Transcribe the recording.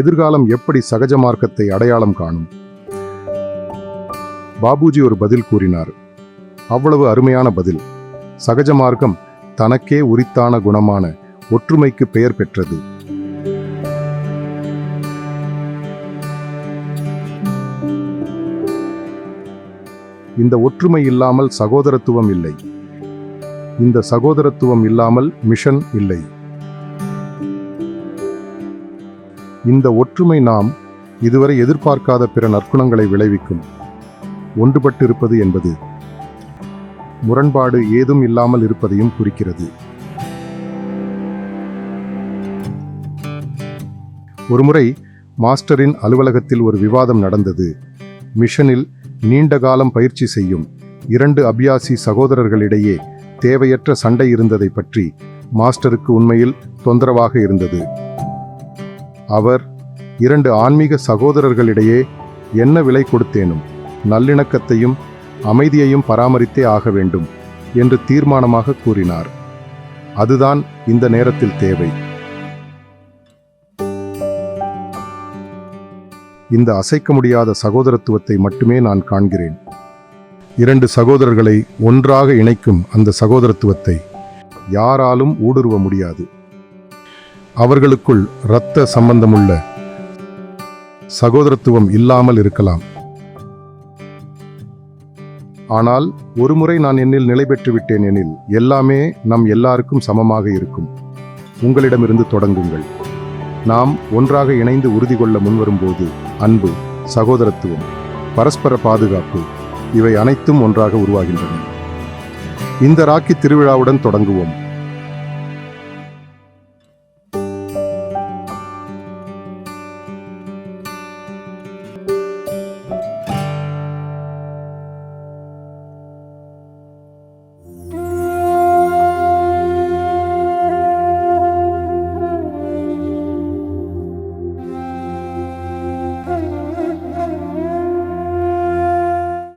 எதிர்காலம் எப்படி சகஜ மார்க்கத்தை அடையாளம் காணும்? பாபுஜி ஒரு பதில் கூறினார். அவ்வளவு அருமையான பதில். சகஜ மார்க்கம் தனக்கே உரித்தான குணமான ஒற்றுமைக்கு பெயர் பெற்றது. இந்த ஒற்றுமை இல்லாமல் சகோதரத்துவம் இல்லை. இந்த சகோதரத்துவம் இல்லாமல் மிஷன் இல்லை. இந்த ஒற்றுமை நாம் இதுவரை எதிர்பார்க்காத பிற நற்குணங்களை விளைவிக்கும். ஒன்றுபட்டு இருப்பது என்பது முரண்பாடு ஏதும் இல்லாமல் இருப்பதையும் குறிக்கிறது. ஒருமுறை மாஸ்டரின் அலுவலகத்தில் ஒரு விவாதம் நடந்தது. மிஷனில் நீண்ட காலம் பயிற்சி செய்யும் இரண்டு அபியாசி சகோதரர்களிடையே தேவையற்ற சண்டை இருந்ததை பற்றி மாஸ்டருக்கு உண்மையில் தொந்தரவாக இருந்தது. அவர் இரண்டு ஆன்மீக சகோதரர்களிடையே என்ன விலை கொடுத்தேனும் நல்லிணக்கத்தையும் அமைதியையும் பராமரித்தே ஆக வேண்டும் என்று தீர்மானமாக கூறினார். அதுதான் இந்த நேரத்தில் தேவை. இந்த அசைக்க முடியாத சகோதரத்துவத்தை மட்டுமே நான் காண்கிறேன். இரண்டு சகோதரர்களை ஒன்றாக இணைக்கும் அந்த சகோதரத்துவத்தை யாராலும் ஊடுருவ முடியாது. அவர்களுக்குள் இரத்த சம்பந்தமுள்ள சகோதரத்துவம் இல்லாமல் இருக்கலாம். ஆனால் ஒருமுறை நான் என்னில் நிலை பெற்றுவிட்டேன் எனில் எல்லாமே நம் எல்லாருக்கும் சமமாக இருக்கும். உங்களிடமிருந்து தொடங்குங்கள். நாம் ஒன்றாக இணைந்து உறுதி கொள்ள முன்வரும்போது அன்பு சகோதரத்துவம் பரஸ்பர பாதுகாப்பு இவை அனைத்தும் ஒன்றாக உருவாகின்றன. இந்த ராக்கி திருவிழாவுடன் தொடங்குவோம்.